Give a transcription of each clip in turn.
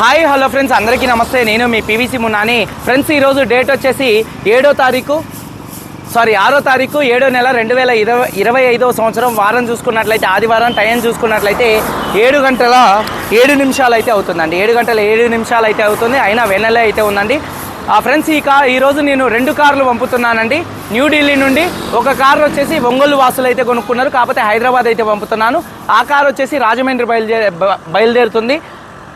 Hi hello friends అందరికీ నమస్తే. నేను మీ పీవీసీ మున్నాని ఫ్రెండ్స్ ఈరోజు డేట్ వచ్చేసి ఏడో తారీఖు సారీ ఆరో తారీఖు ఏడో నెల రెండు వేల ఇరవై ఇరవై ఐదో సంవత్సరం. వారం చూసుకున్నట్లయితే ఆదివారం టైం చూసుకున్నట్లయితే ఏడు గంటల ఏడు నిమిషాలు అయితే అవుతుందండి. ఏడు గంటల ఏడు నిమిషాలు అయితే అవుతుంది. అయినా వెన్నెలే అయితే ఉందండి. ఆ ఫ్రెండ్స్ ఈ కా ఈరోజు నేను రెండు కార్లు పంపుతున్నానండి. న్యూఢిల్లీ నుండి ఒక కార్ వచ్చేసి ఒంగోలు వాసులు అయితే కొనుక్కున్నారు. కాకపోతే హైదరాబాద్ అయితే పంపుతున్నాను. ఆ కార్ వచ్చేసి రాజమండ్రి బయలుదే బ- బయలుదేరుతుంది.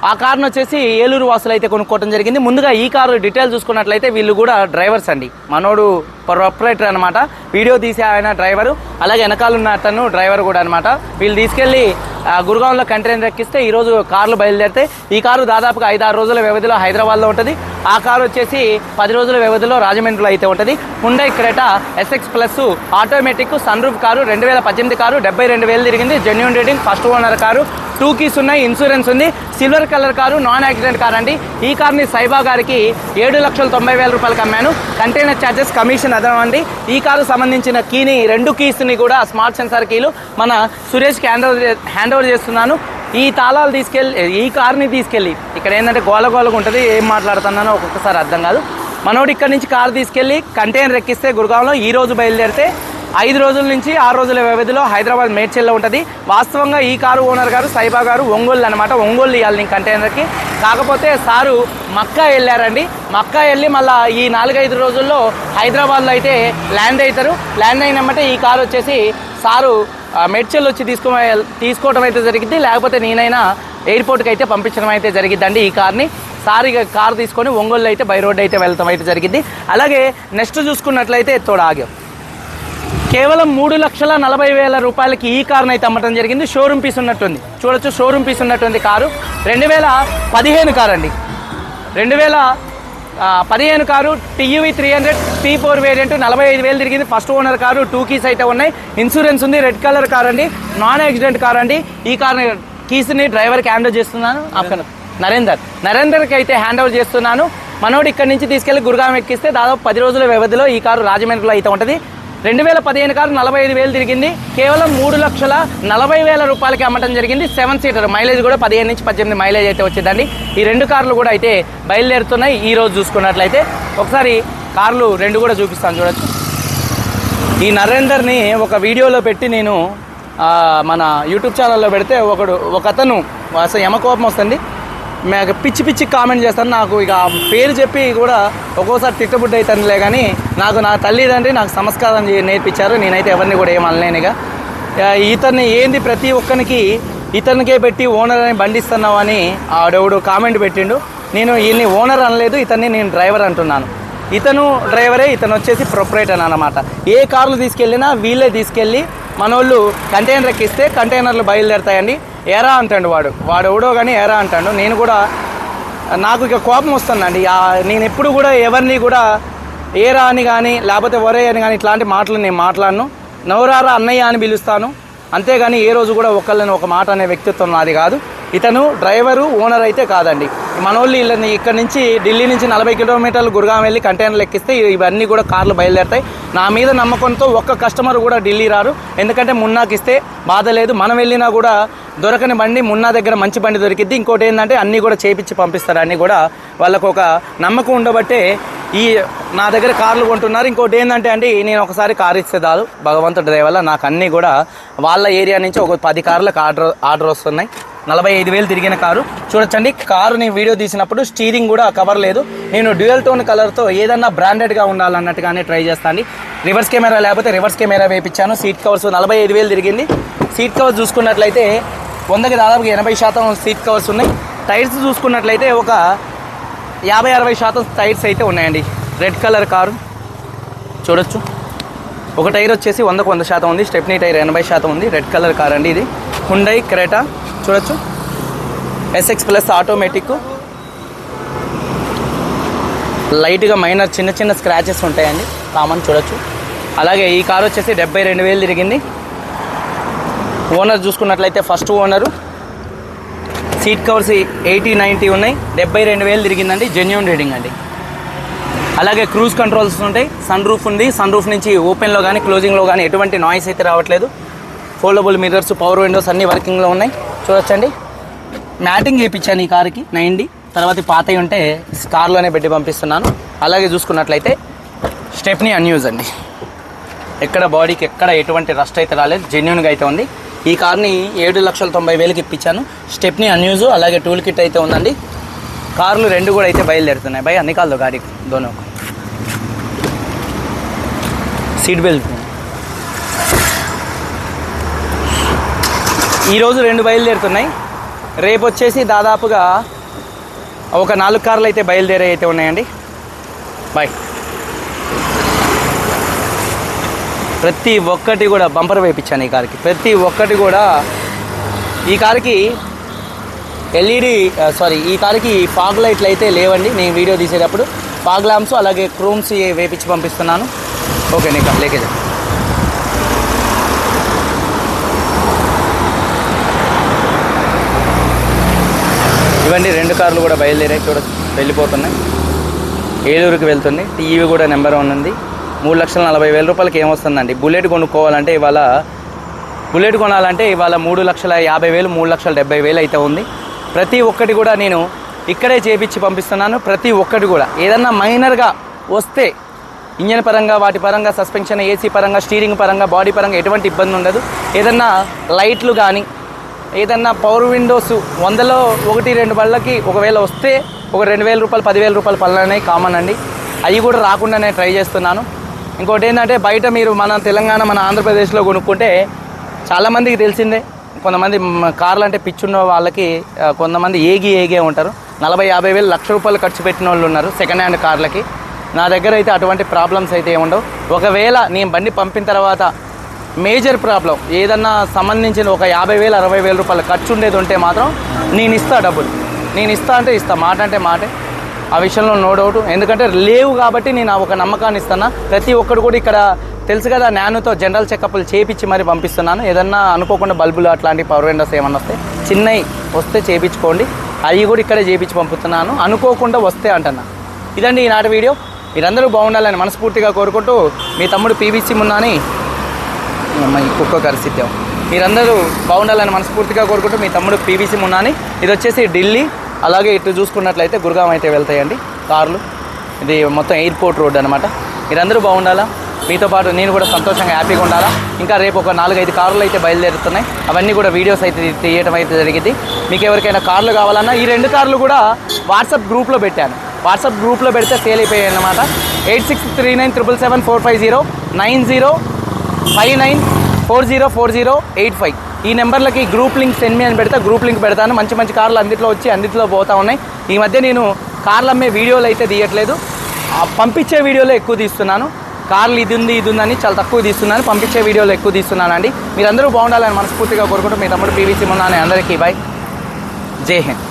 ఆ కార్ను వచ్చేసి ఏలూరు వాసులు అయితే కొనుక్కోవడం జరిగింది. ముందుగా ఈ కారు డీటెయిల్ చూసుకున్నట్లయితే వీళ్ళు కూడా డ్రైవర్స్ అండి. మనోడు ప్రొపరేటర్ అనమాట వీడియో తీసే ఆయన డ్రైవరు. అలాగే వెనకాల ఉన్న అతను డ్రైవర్ కూడా అనమాట వీళ్ళు తీసుకెళ్ళి ఆ, గురుగాంలో కంటైనర్ ఎక్కిస్తే ఈరోజు కార్లు బయలుదేరితే ఈ కారు దాదాపుగా ఐదు ఆరు రోజుల వ్యవధిలో హైదరాబాద్లో ఉంటుంది. ఆ కారు వచ్చేసి పది రోజుల వ్యవధిలో రాజమండ్రిలో అయితే ఉంటుంది. Hyundai Creta SX plus automatic sunroof car రెండు వేల పద్దెనిమిది కారు డెబ్బై రెండు వేలు తిరిగింది. Genuine rating first owner car. Two keys ఉన్నాయి ఇన్సూరెన్స్ ఉంది. Silver colour car non accident car అండి. ఈ కార్ని సైబా గారికి ఏడు లక్షల తొంభై వేల రూపాయలకి అమ్మాను. కంటైనర్ ఛార్జెస్ కమిషన్ అదనం ఈ కారు సంబంధించిన కీని రెండు కీస్ని కూడా స్మార్ట్ సెన్సార్ కీలు మన సురేష్కి హ్యాండ్ ఓవర్ హ్యాండ్ ఓవర్ చేస్తున్నాను. ఈ తాళాలు తీసుకెళ్ళి ఈ కార్ని తీసుకెళ్ళి ఇక్కడ ఏంటంటే గోల గోలగా ఉంటుంది ఏం మాట్లాడుతున్నానో ఒక్కొక్కసారి అర్థం కాదు. మనోడు ఇక్కడ నుంచి కారు తీసుకెళ్ళి కంటైనర్ ఎక్కిస్తే గురుగాంలో ఈ రోజు బయలుదేరితే ఐదు రోజుల నుంచి ఆరు రోజుల వ్యవధిలో హైదరాబాద్ మేడ్చల్లో ఉంటుంది. వాస్తవంగా ఈ కారు ఓనర్ గారు సైబా గారు ఒంగోలు అనమాట ఒంగోలు ఇవ్వాలి నేను కంటైనర్కి. కాకపోతే సారు మక్కా వెళ్ళారండి. మక్కా వెళ్ళి మళ్ళీ ఈ నాలుగైదు రోజుల్లో హైదరాబాద్లో అయితే ల్యాండ్ అవుతారు ల్యాండ్ అయినమ్మటే ఈ కారు వచ్చేసి సారు ఆ, వచ్చి తీసుకో తీసుకోవడం అయితే జరిగింది లేకపోతే నేనైనా ఎయిర్పోర్ట్కి అయితే పంపించడం అయితే జరిగిద్దండి ఈ కార్ని. సార్ ఇక కార్ తీసుకొని ఒంగోలు అయితే బై రోడ్ అయితే వెళ్తాం అయితే జరిగింది అలాగే నెక్స్ట్ చూసుకున్నట్లయితే తోడ ఆగాం. కేవలం మూడు లక్షల నలభై వేల రూపాయలకి ఈ కారును అయితే అమ్మటం జరిగింది. షోరూమ్ పీస్ ఉన్నట్టుంది. చూడొచ్చు షోరూమ్ పీస్ ఉన్నటువంటి కారు. రెండు వేల పదిహేను కారు అండి. రెండు వేల పదిహేను car TUV three hundred T four variant నలభై ఐదు వేలు తిరిగింది. First owner car two keys అయితే ఉన్నాయి. ఇన్సూరెన్స్ ఉంది రెడ్ కలర్ కార్ అండి. నాన్ యాక్సిడెంట్ కార్ అండి. ఈ కార్ కీస్ని డ్రైవర్కి హ్యాండ్ ఓవర్ చేస్తున్నాను. అక్కడ నరేందర్. నరేందర్కి అయితే హ్యాండ్ ఓవర్ చేస్తున్నాను. మనోడు ఇక్కడ నుంచి తీసుకెళ్ళి గురుగాం ఎక్కిస్తే దాదాపు పది రోజుల వ్యవధిలో ఈ కారు రాజమండ్రిలో అయితే ఉంటుంది. రెండు వేల పదిహేను కారు నలభై ఐదు వేలు తిరిగింది. కేవలం మూడు లక్షల నలభై వేల రూపాయలకి అమ్మటం జరిగింది. సెవెన్ సీటర్ మైలేజ్ కూడా పదిహేను నుంచి పద్దెనిమిది మైలేజ్ అయితే వచ్చిందండి. ఈ రెండు కార్లు కూడా అయితే బయలుదేరుతున్నాయి. ఈ రోజు చూసుకున్నట్లయితే ఒకసారి కార్లు రెండు కూడా చూపిస్తాను చూడొచ్చు. ఈ నరేందర్ని ఒక వీడియోలో పెట్టి నేను మన యూట్యూబ్ ఛానల్లో పెడితే ఒకడు ఒక అతను అసలు యమకోపం వస్తుంది. పిచ్చి పిచ్చి కామెంట్ చేస్తాను. నాకు ఇక పేరు చెప్పి కూడా ఒక్కోసారి తిట్టబుడ్డి అవుతానులే కానీ నాకు నా తల్లిదండ్రి నాకు సంస్కారం నేర్పించారు. నేనైతే ఎవరిని కూడా ఏమనలేను ఇక. ఇతన్ని ఏంది ప్రతి ఒక్కరికి ఇతనికే పెట్టి ఓనర్ అని బండిస్తున్నావు అని ఆడెవడు కామెంట్ పెట్టిండు. నేను ఈయన్ని ఓనర్ అనలేదు ఇతన్ని నేను డ్రైవర్ అంటున్నాను. ఇతను డ్రైవరే ఇతను వచ్చేసి ప్రొపరేటర్ అనమాట. ఏ కార్లు తీసుకెళ్ళినా వీళ్ళే తీసుకెళ్ళి మనోళ్ళు కంటైనర్ ఎక్కిస్తే కంటైనర్లు బయలుదేరుతాయండి. ఎరా అంటాడు వాడు. వాడు ఎవడో కానీ ఎరా అంటాడు. నేను కూడా నాకు ఇక కోపం వస్తుందండి. నేను ఎప్పుడు కూడా ఎవరిని కూడా ఏరా అని కానీ లేకపోతే ఒరే అని కానీ ఇట్లాంటి మాటలు నేను మాట్లాడను. నవరారా అన్నయ్య అని పిలుస్తాను. అంతేగాని ఏ రోజు కూడా ఒకళ్ళని ఒక మాట అనే వ్యక్తిత్వం నాది కాదు. ఇతను డ్రైవరు ఓనర్ అయితే కాదండి. మనోళ్ళు వీళ్ళని ఇక్కడ నుంచి ఢిల్లీ నుంచి నలభై కిలోమీటర్లు గురుగాం వెళ్ళి కంటైనర్లు ఎక్కిస్తే ఇవన్నీ కూడా కార్లు బయలుదేరుతాయి. నా మీద నమ్మకంతో ఒక్క కస్టమర్ కూడా ఢిల్లీ రారు. ఎందుకంటే మున్నాకి ఇస్తే బాధ లేదు. మనం వెళ్ళినా కూడా దొరకని బండి మున్నా దగ్గర మంచి బండి దొరికిద్ది. ఇంకోటి ఏంటంటే అన్నీ కూడా చేపించి పంపిస్తారు. అన్నీ కూడా వాళ్ళకు ఒక నమ్మకం ఉండబట్టే ఈ నా దగ్గర కార్లు కొంటున్నారు. ఇంకోటి ఏంటంటే అండి నేను ఒకసారి కారు ఇస్తే దాదు భగవంతుడి దయవల్ల నాకు అన్నీ కూడా వాళ్ళ ఏరియా నుంచి ఒక పది కార్లకు ఆర్డర్ ఆర్డర్ వస్తున్నాయి. నలభై ఐదు వేలు తిరిగిన కారు. చూడొచ్చండి కారుని వీడియో వీడియో తీసినప్పుడు స్టీరింగ్ కూడా కవర్ లేదు. నేను డ్యూయల్ టోన్ కలర్తో ఏదన్నా బ్రాండెడ్గా ఉండాలన్నట్టుగానే ట్రై చేస్తాను రివర్స్ కెమెరా లేకపోతే రివర్స్ కెమెరా వేయించాను సీట్ కవర్స్ నలభై ఐదు వేలు తిరిగింది. సీట్ కవర్స్ చూసుకున్నట్లయితే వందకి దాదాపుగా ఎనభై శాతం సీట్ కవర్స్ ఉన్నాయి. టైర్స్ చూసుకున్నట్లయితే ఒక యాభై అరవై శాతం టైర్స్ అయితే ఉన్నాయండి. Red colour car. చూడొచ్చు. ఒక టైర్ వచ్చేసి వందకు వంద శాతం ఉంది. స్టెప్నీ టైర్ ఎనభై శాతం ఉంది. రెడ్ కలర్ కార్ అండి ఇది. హుండై క్రేటా చూడొచ్చు. ఎస్ఎక్స్ ప్లస్ ఆటోమేటిక్ లైట్గా మైనర్ చిన్న చిన్న స్క్రాచెస్ ఉంటాయండి. కామన్ చూడొచ్చు. అలాగే ఈ కార్ వచ్చేసి డెబ్బై రెండు వేలు తిరిగింది. ఓనర్ చూసుకున్నట్లయితే first owner. Seat covers eighty ninety ఉన్నాయి. డెబ్బై రెండు వేలు తిరిగిందండి. జెన్యున్ రీడింగ్ అండి. అలాగే క్రూజ్ కంట్రోల్స్ ఉంటాయి. సన్ రూఫ్ ఉంది. సన్ రూఫ్ నుంచి ఓపెన్లో కానీ క్లోజింగ్లో కానీ ఎటువంటి నాయిస్ అయితే రావట్లేదు. ఫోల్డబుల్ మిర్రర్స్ పవర్ విండోస్ అన్ని వర్కింగ్లో ఉన్నాయి. చూడొచ్చండి. మ్యాటింగ్ చేయించాను ఈ కార్కి. నైంటీ తర్వాత ఈ పాతవి ఉంటే కార్లోనే పెట్టి పంపిస్తున్నాను. అలాగే చూసుకున్నట్లయితే స్టెప్నీ అన్యూజ్ అండి. ఎక్కడ బాడీకి ఎక్కడ ఎటువంటి రస్ట్ అయితే రాలేదు జెన్యున్గా అయితే ఉంది. ఈ కార్ని ఏడు లక్షల తొంభై వేలకి ఇప్పించాను. స్టెప్నీ అన్యూజ్ అలాగే టూల్ కిట్ అయితే ఉందండి. కార్లు రెండు కూడా అయితే బయలుదేరుతున్నాయి. భయ అన్ని కాదు గాడి దోనో సీట్ బెల్ట్. ఈరోజు రెండు బయలుదేరుతున్నాయి. రేపు వచ్చేసి దాదాపుగా ఒక నాలుగు కార్లు అయితే బయలుదేరే అయితే ఉన్నాయండి. బాయ్. ప్రతి ఒక్కటి కూడా బంపర్ వేయించాను ఈ కార్కి. ప్రతి ఒక్కటి కూడా ఈ కార్కి ఎల్ఈడి సారీ ఈ కార్కి ఫాగ్ లైట్లు అయితే లేవండి. నేను వీడియో తీసేటప్పుడు ఫాగ్ ల్యాంప్స్ అలాగే క్రూమ్స్ వేపించి పంపిస్తున్నాను. ఓకే నీకు లేకేజా ఇవ్వండి రెండు కార్లు కూడా బయలుదేరాయి చూడ వెళ్ళిపోతున్నాయి. ఏలూరుకి వెళ్తుంది. టీవీ కూడా నెంబర్ వన్ ఉంది. మూడు లక్షల నలభై వేల రూపాయలకి ఏమొస్తుందండి? బుల్లెట్ కొనుక్కోవాలంటే ఇవాళ బుల్లెట్ కొనాలంటే ఇవాళ మూడు లక్షల యాభై వేలు మూడు లక్షల డెబ్బై వేలు అయితే ఉంది. ప్రతి ఒక్కటి కూడా నేను ఇక్కడే చేపించి పంపిస్తున్నాను. ప్రతి ఒక్కటి కూడా. ఏదన్నా మైనర్గా వస్తే ఇంజన్ పరంగా వాటి పరంగా సస్పెన్షన్ ఏసీ పరంగా స్టీరింగ్ పరంగా బాడీ పరంగా ఎటువంటి ఇబ్బంది ఉండదు. ఏదన్నా లైట్లు కానీ ఏదన్నా పవర్ విండోస్ వందలో ఒకటి రెండు బళ్ళకి ఒకవేళ వస్తే ఒక రెండు వేల రూపాయలు పదివేల రూపాయలు పనులు కామన్ అండి. అవి కూడా రాకుండా నేను ట్రై చేస్తున్నాను. ఇంకోటి ఏంటంటే బయట మీరు మన తెలంగాణ మన ఆంధ్రప్రదేశ్లో కొనుక్కుంటే చాలామందికి తెలిసిందే. కొంతమంది కార్లు అంటే పిచ్చున్న వాళ్ళకి కొంతమంది ఏగి ఏగే ఉంటారు. నలభై యాభై వేలు లక్ష రూపాయలు ఖర్చు పెట్టిన వాళ్ళు ఉన్నారు సెకండ్ హ్యాండ్ కార్లకి. నా దగ్గర అయితే అటువంటి ప్రాబ్లమ్స్ అయితే ఏముండవు. ఒకవేళ నేను బండి పంపిన తర్వాత మేజర్ ప్రాబ్లం. ఏదన్నా సంబంధించిన ఒక యాభై వేలు అరవై వేల రూపాయలు ఖర్చు ఉండేది ఉంటే మాత్రం నేను ఇస్తా డబ్బులు. నేను ఇస్తా అంటే ఇస్తా మాట అంటే మాటే. ఆ విషయంలో నో డౌట్. ఎందుకంటే లేవు కాబట్టి నేను ఆ ఒక నమ్మకాన్ని ఇస్తాను. ప్రతి ఒక్కరు కూడా ఇక్కడ తెలుసు కదా నానుతో జనరల్ చెకప్లు చేపించి మరి పంపిస్తున్నాను. ఏదన్నా అనుకోకుండా బల్బులు అట్లాంటి పవర్ విండోస్ ఏమన్నా వస్తే చిన్నవి వస్తే చేపించుకోండి. అవి కూడా ఇక్కడే చేపించి పంపుతున్నాను. అనుకోకుండా వస్తే అంటున్నా. ఇదండి ఈనాటి వీడియో. మీరందరూ బాగుండాలని మనస్ఫూర్తిగా కోరుకుంటూ మీ తమ్ముడు పీవీసీ మున్నాని ఈ కుక్క కరిసిద్దాం మీరందరూ బాగుండాలని మనస్ఫూర్తిగా కోరుకుంటూ మీ తమ్ముడు పీవీసీ మున్నాని. ఇది వచ్చేసి ఢిల్లీ అలాగే ఇటు చూసుకున్నట్లయితే గురుగాం అయితే వెళ్తాయండి. కార్లు. ఇది మొత్తం ఎయిర్పోర్ట్ రోడ్ అనమాట మీరందరూ బాగుండాలా? మీతో పాటు నేను కూడా సంతోషంగా హ్యాపీగా ఉండాలా? ఇంకా రేపు ఒక నాలుగైదు కార్లు అయితే బయలుదేరుతున్నాయి. అవన్నీ కూడా వీడియోస్ అయితే తీయడం అయితే జరిగింది. మీకు ఎవరికైనా కార్లు కావాలన్నా ఈ రెండు కార్లు కూడా వాట్సాప్ గ్రూప్లో పెట్టాను. వాట్సాప్ గ్రూప్లో పెడితే సేల్ అయిపోయాయి అన్నమాట. Eight six three nine triple seven four five zero nine zero five nine four zero four zero eight five. ఈ నెంబర్లకి గ్రూప్ లింక్ సెండ్ మీ అని పెడితే గ్రూప్ లింక్ పెడతాను. మంచి మంచి కార్లు అందులో వచ్చి అన్నింటిలో పోతా ఉన్నాయి. ఈ మధ్య నేను కార్లు అమ్మే వీడియోలు అయితే తీయట్లేదు. పంపించే వీడియోలో ఎక్కువ తీస్తున్నాను. కార్లు ఇది ఉంది ఇది ఉందని చాలా తక్కువ తీస్తున్నాను. పంపించే వీడియోలో ఎక్కువ తీస్తున్నానండి. మీరందరూ బాగుండాలని మనస్ఫూర్తిగా కోరుకుంటూ మీ తమ్ముడు పీవీసీ మొన్న అందరికీ బాయ్ జై హింద్.